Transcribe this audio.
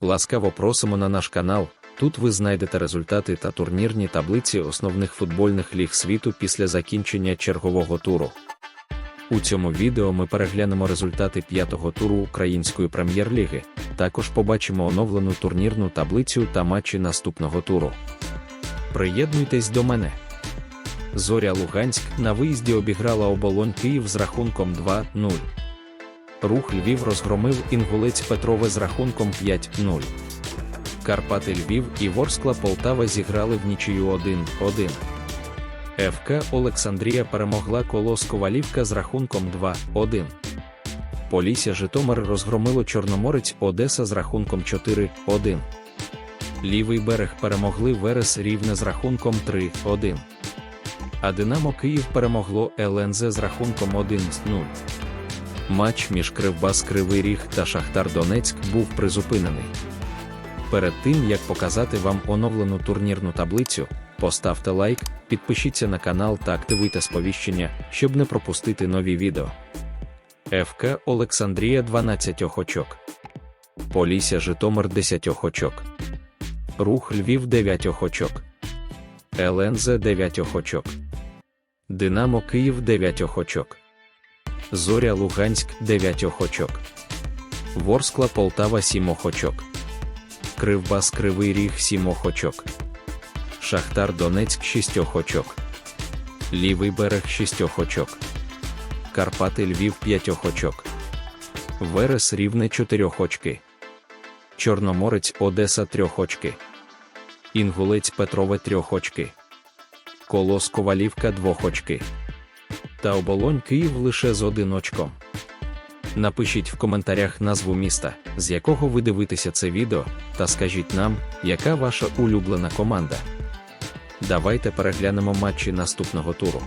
Ласкаво просимо на наш канал. Тут ви знайдете результати та турнірні таблиці основних футбольних ліг світу після закінчення чергового туру. У цьому відео ми переглянемо результати п'ятого туру Української прем'єр-ліги. Також побачимо оновлену турнірну таблицю та матчі наступного туру. Приєднуйтесь до мене. Зоря Луганськ на виїзді обіграла оболонь Київ з рахунком 2-0. Рух Львів розгромив інгулець Петрове з рахунком 5-0. Карпати Львів і Ворскла Полтава зіграли в нічию 1-1. ФК Олександрія перемогла Колос Ковалівка з рахунком 2-1. Полісся Житомир розгромило Чорноморець Одеса з рахунком 4-1. Лівий берег перемогли Верес Рівне з рахунком 3-1. А Динамо Київ перемогло ЛНЗ з рахунком 1-0. Матч між Кривбас Кривий Ріг та Шахтар Донецьк був призупинений. Перед тим як показати вам оновлену турнірну таблицю, поставте лайк, підпишіться на канал та активуйте сповіщення, щоб не пропустити нові відео. ФК Олександрія 12 очок. Полісся Житомир 10 очок. Рух Львів 9 очок. ЛНЗ 9 очок. Динамо Київ 9 очок. Зоря Луганськ 9 очок. Ворскла Полтава 7 очок. Кривбас Кривий Ріг 7 очок. Шахтар Донецьк 6 очок. Лівий берег 6 очок. Карпати Львів 5 очок. Верес Рівне 4 очки. Чорноморець Одеса 3 очки. Інгулець Петрове 3 очки. Колос Ковалівка 2 очки. Та оболонь Київ лише з один очком. Напишіть в коментарях назву міста, з якого ви дивитеся це відео, та скажіть нам, яка ваша улюблена команда. Давайте переглянемо матчі наступного туру.